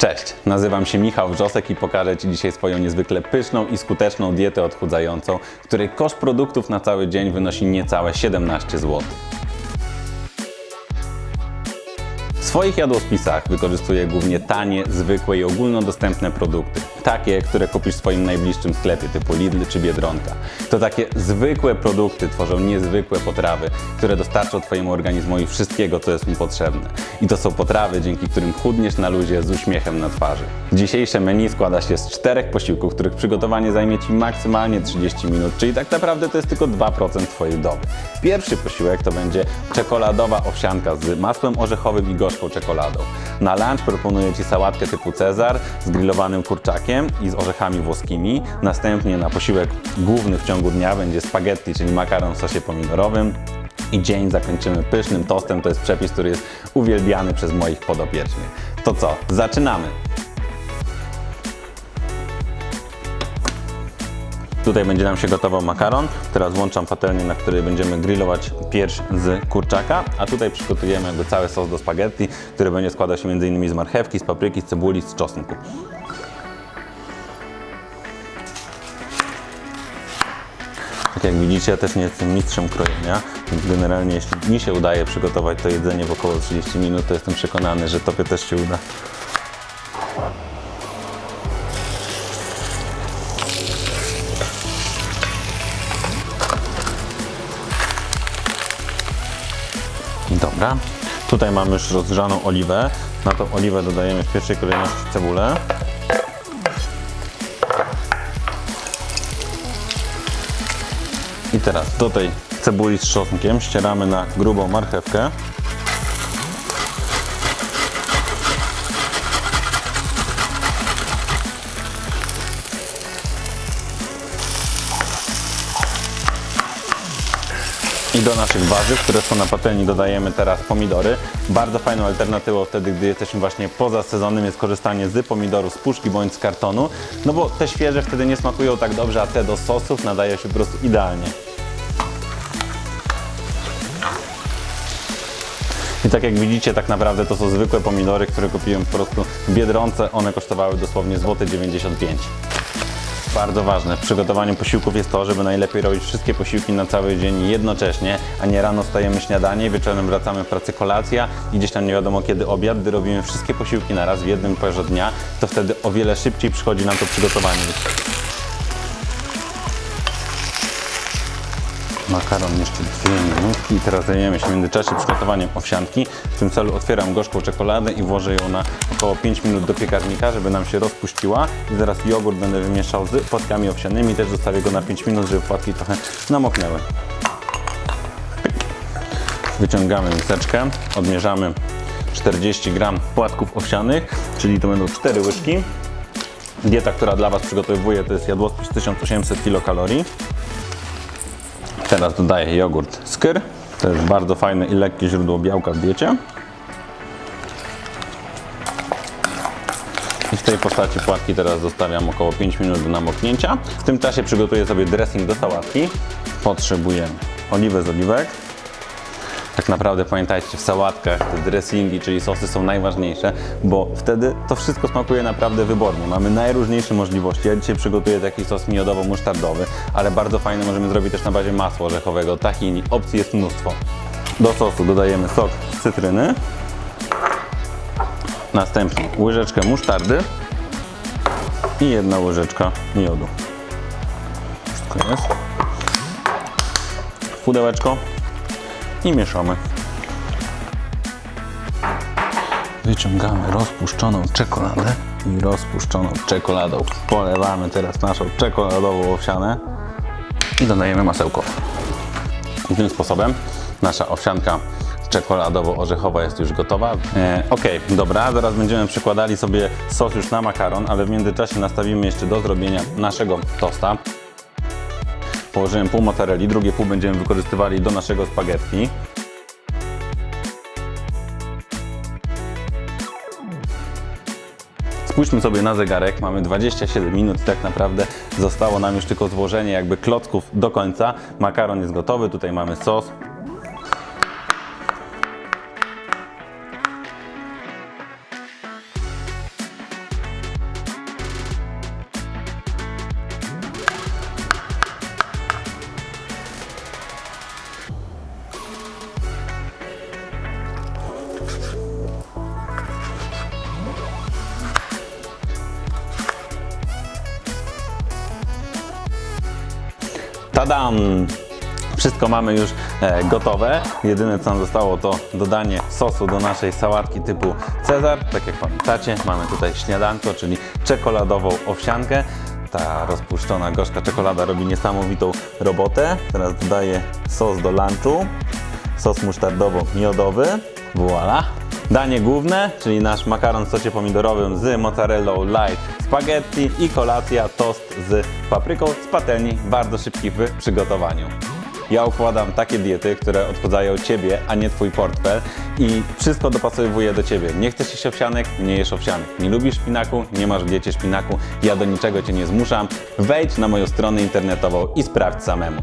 Cześć, nazywam się Michał Wrzosek i pokażę Ci dzisiaj swoją niezwykle pyszną i skuteczną dietę odchudzającą, której koszt produktów na cały dzień wynosi niecałe 17 zł. W swoich jadłospisach wykorzystuję głównie tanie, zwykłe i ogólnodostępne produkty. Takie, które kupisz w swoim najbliższym sklepie typu Lidl czy Biedronka. To takie zwykłe produkty tworzą niezwykłe potrawy, które dostarczą Twojemu organizmowi wszystkiego, co jest mu potrzebne. I to są potrawy, dzięki którym chudniesz na luzie z uśmiechem na twarzy. Dzisiejsze menu składa się z czterech posiłków, których przygotowanie zajmie Ci maksymalnie 30 minut, czyli tak naprawdę to jest tylko 2% Twojej doby. Pierwszy posiłek to będzie czekoladowa owsianka z masłem orzechowym i gorzką czekoladą. Na lunch proponuję Ci sałatkę typu Cezar z grillowanym kurczakiem i z orzechami włoskimi. Następnie na posiłek główny w ciągu dnia będzie spaghetti, czyli makaron w sosie pomidorowym. I dzień zakończymy pysznym tostem. To jest przepis, który jest uwielbiany przez moich podopiecznych. To co? Zaczynamy! Tutaj będzie nam się gotował makaron. Teraz włączam patelnię, na której będziemy grillować pierś z kurczaka, a tutaj przygotujemy jakby cały sos do spaghetti, który będzie składał się m.in. z marchewki, z papryki, z cebuli, z czosnku. Tak jak widzicie, ja też nie jestem mistrzem krojenia, więc generalnie jeśli mi się udaje przygotować to jedzenie w około 30 minut, to jestem przekonany, że Tobie też się uda. Dobra. Tutaj mamy już rozgrzaną oliwę. Na tą oliwę dodajemy w pierwszej kolejności cebulę. I teraz do tej cebuli z czosnkiem ścieramy na grubą marchewkę. I do naszych warzyw, które są na patelni, dodajemy teraz pomidory. Bardzo fajną alternatywą wtedy, gdy jesteśmy właśnie poza sezonem, jest korzystanie z pomidorów z puszki bądź z kartonu, no bo te świeże wtedy nie smakują tak dobrze, a te do sosów nadają się po prostu idealnie. I tak jak widzicie, tak naprawdę to są zwykłe pomidory, które kupiłem po prostu w Biedronce. One kosztowały dosłownie złote 95 bardzo ważne w przygotowaniu posiłków jest to, żeby najlepiej robić wszystkie posiłki na cały dzień jednocześnie, a nie rano stajemy śniadanie, wieczorem wracamy w pracy kolacja i gdzieś tam nie wiadomo kiedy obiad, gdy robimy wszystkie posiłki na raz w jednym porze dnia, to wtedy o wiele szybciej przychodzi nam to przygotowanie. Makaron jeszcze dwie minutki i teraz zajmiemy się w międzyczasie przygotowaniem owsianki. W tym celu otwieram gorzką czekoladę i włożę ją na około 5 minut do piekarnika, żeby nam się rozpuściła. I zaraz jogurt będę wymieszał z płatkami owsianymi. Też zostawię go na 5 minut, żeby płatki trochę namoknęły. Wyciągamy miseczkę, odmierzamy 40 gram płatków owsianych, czyli to będą 4 łyżki. Dieta, która dla Was przygotowuję, to jest jadłospis 1800 kilokalorii. Teraz dodaję jogurt skyr. To jest bardzo fajne i lekkie źródło białka w diecie. I w tej postaci płatki teraz zostawiam około 5 minut do namoknięcia. W tym czasie przygotuję sobie dressing do sałatki. Potrzebujemy oliwę z oliwek. Tak naprawdę pamiętajcie, w sałatkach te dressingi, czyli sosy są najważniejsze, bo wtedy to wszystko smakuje naprawdę wybornie. Mamy najróżniejsze możliwości. Ja dzisiaj przygotuję taki sos miodowo-musztardowy, ale bardzo fajny możemy zrobić też na bazie masła orzechowego, tahini. Opcji jest mnóstwo. Do sosu dodajemy sok cytryny. Następnie łyżeczkę musztardy i jedna łyżeczka miodu. Wszystko jest. Pudełeczko i mieszamy. Wyciągamy rozpuszczoną czekoladę i rozpuszczoną czekoladą polewamy teraz naszą czekoladową owsianę i dodajemy masełko. I tym sposobem nasza owsianka czekoladowo-orzechowa jest już gotowa. E, ok, dobra, zaraz będziemy przykładali sobie sos już na makaron, ale w międzyczasie nastawimy jeszcze do zrobienia naszego tosta. Położyłem pół mozzarelli, drugie pół będziemy wykorzystywali do naszego spaghetti. Spójrzmy sobie na zegarek, mamy 27 minut i tak naprawdę zostało nam już tylko złożenie jakby klocków do końca. Makaron jest gotowy, tutaj mamy sos. Tadam! Wszystko mamy już e, gotowe. Jedyne co nam zostało to dodanie sosu do naszej sałatki typu Cezar. Tak jak pamiętacie, mamy tutaj śniadanko, czyli czekoladową owsiankę. Ta rozpuszczona gorzka czekolada robi niesamowitą robotę. Teraz dodaję sos do lunchu, sos musztardowo-miodowy. Voila! Danie główne, czyli nasz makaron w sosie pomidorowym z mozzarellą light spaghetti i kolacja tost z papryką z patelni, bardzo szybki w przygotowaniu. Ja układam takie diety, które odchudzają Ciebie, a nie Twój portfel i wszystko dopasowuję do Ciebie. Nie chcesz jeść owsianek? Nie jesz owsianek. Nie lubisz szpinaku? Nie masz w diecie szpinaku. Ja do niczego Cię nie zmuszam. Wejdź na moją stronę internetową i sprawdź samemu.